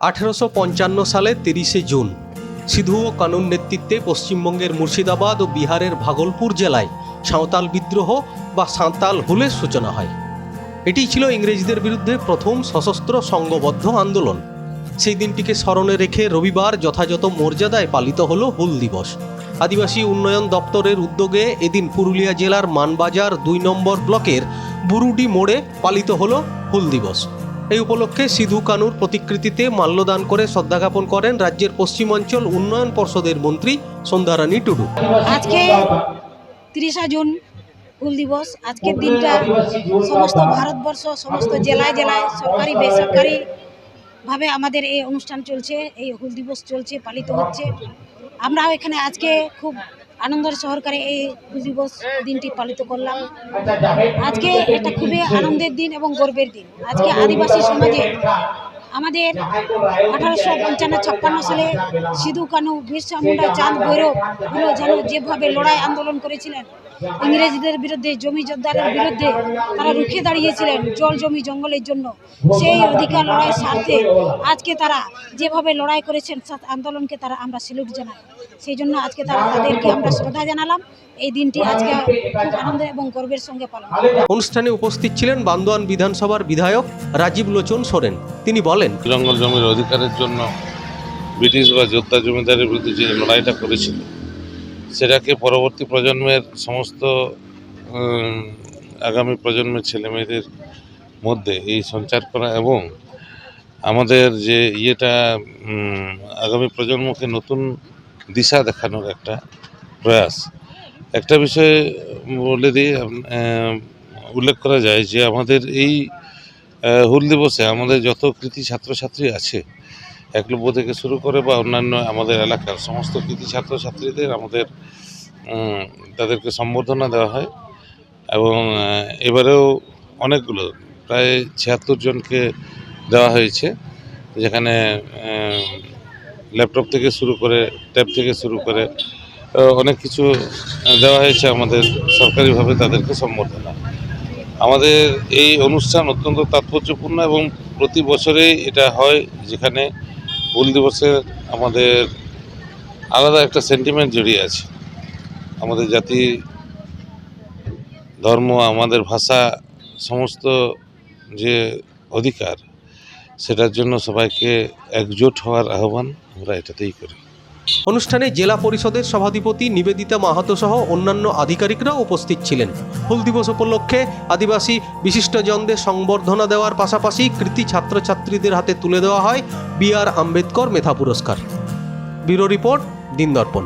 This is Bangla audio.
আঠেরোশো পঞ্চান্ন সালে তিরিশে জুন, সিধু ও কানুন নেতৃত্বে পশ্চিমবঙ্গের মুর্শিদাবাদ ও বিহারের ভাগলপুর জেলায় সাঁওতাল বিদ্রোহ বা সাঁওতাল হুলের সূচনা হয়। এটি ছিল ইংরেজদের বিরুদ্ধে প্রথম সশস্ত্র সংঘবদ্ধ আন্দোলন। সেই দিনটিকে স্মরণে রেখে রবিবার যথাযথ মর্যাদায় পালিত হল হুল দিবস। আদিবাসী উন্নয়ন দপ্তরের উদ্যোগে এদিন পুরুলিয়া জেলার মানবাজার দুই নম্বর ব্লকের বুরুডি মোড়ে পালিত হল হুল দিবস। এই উপলক্ষে সিধু কানুর প্রতিকৃতিতে মাল্যদান করে শ্রদ্ধা জ্ঞাপন করেন রাজ্যের পশ্চিমাঞ্চল উন্নয়ন পর্ষদের মন্ত্রী সন্ধ্যারানী টুডু। আজকে তিরিশা জুন হুল দিবস। আজকের দিনটা সমস্ত ভারতবর্ষ, সমস্ত জেলায় জেলায় সরকারি, বেসরকারি ভাবে আমাদের এই অনুষ্ঠান চলছে। এই হুল দিবস চলছে, পালিত হচ্ছে। আমরাও এখানে আজকে খুব আনন্দের সহকারে এই দিবস দিনটি পালিত করলাম। আজকে এটা খুবই আনন্দের দিন এবং গর্বের দিন। আজকে আদিবাসী সমাজে আমাদের আঠারোশো পঞ্চান্ন, ছাপ্পান্ন সালে সিধু কানু বিরসা মুন্ডা চাঁদ ভৈরবগুলো যেন যেভাবে লড়াই আন্দোলন করেছিলেন। ইংরেজদের বিরুদ্ধে, জমি জোরদারের বিরুদ্ধে তারা রুখে দাঁড়িয়েছিলেন জল জমি জঙ্গলের জন্য। সেই অধিকার লড়াই স্বার্থে আজকে তারা যেভাবে লড়াই করেছেন আন্দোলনকে তারা আমরা স্যালুট জানাই। সেই জন্য আজকে তারা তাদেরকে আমরা শ্রদ্ধা জানালাম। এই দিনটি আজকে খুব আনন্দ এবং গর্বের সঙ্গে পালন অনুষ্ঠানে উপস্থিত ছিলেন বান্দোয়ান বিধানসভার বিধায়ক রাজীব লোচন সোরেন। তিনি বলেন জঙ্গল জমির অধিকারের জন্য ব্রিটিশ বা যোদ্ধা জমিদারের বিরুদ্ধে যে লড়াইটা করেছিল, সেটাকে পরবর্তী প্রজন্মের সমস্ত আগামী প্রজন্মের ছেলেমেয়েদের মধ্যে এই সঞ্চার করা এবং আমাদের যে ইয়েটা আগামী প্রজন্মকে নতুন দিশা দেখানোর একটা প্রয়াস। একটা বিষয় বলে দিয়ে উল্লেখ করা যায় যে আমাদের এই হুল দিবসে আমাদের যত কৃতি ছাত্রছাত্রী আছে, একলব্য থেকে শুরু করে বা অন্যান্য আমাদের এলাকার সমস্ত কৃতি ছাত্রছাত্রীদের আমাদের তাদেরকে সম্বর্ধনা দেওয়া হয়। এবং এবারেও অনেকগুলো, প্রায় ছিয়াত্তর জনকে দেওয়া হয়েছে, যেখানে ল্যাপটপ থেকে শুরু করে, ট্যাব থেকে শুরু করে অনেক কিছু দেওয়া হয়েছে আমাদের সরকারিভাবে তাদেরকে সম্বর্ধনা। আমাদের এই অনুষ্ঠান অত্যন্ত তাৎপর্যপূর্ণ এবং প্রতি বছরেই এটা হয়, যেখানে হুল দিবসের আমাদের আলাদা একটা সেন্টিমেন্ট জড়িয়ে আছে। আমাদের জাতি, ধর্ম, আমাদের ভাষা, সমস্ত যে অধিকার, সেটার জন্য সবাইকে একজোট হওয়ার আহ্বান আমরা এটাতেই করি। অনুষ্ঠানে জেলা পরিষদের সভাধিপতি নিবেদিতা মাহাতো সহ অন্যান্য আধিকারিকরা উপস্থিত ছিলেন। হুল দিবস উপলক্ষে আদিবাসী বিশিষ্টজনদের সংবর্ধনা দেওয়ার পাশাপাশি কৃতি ছাত্রছাত্রীদের হাতে তুলে দেওয়া হয় বি আর আম্বেদকর মেধা পুরস্কার। ব্যুরো রিপোর্ট দিন দর্পণ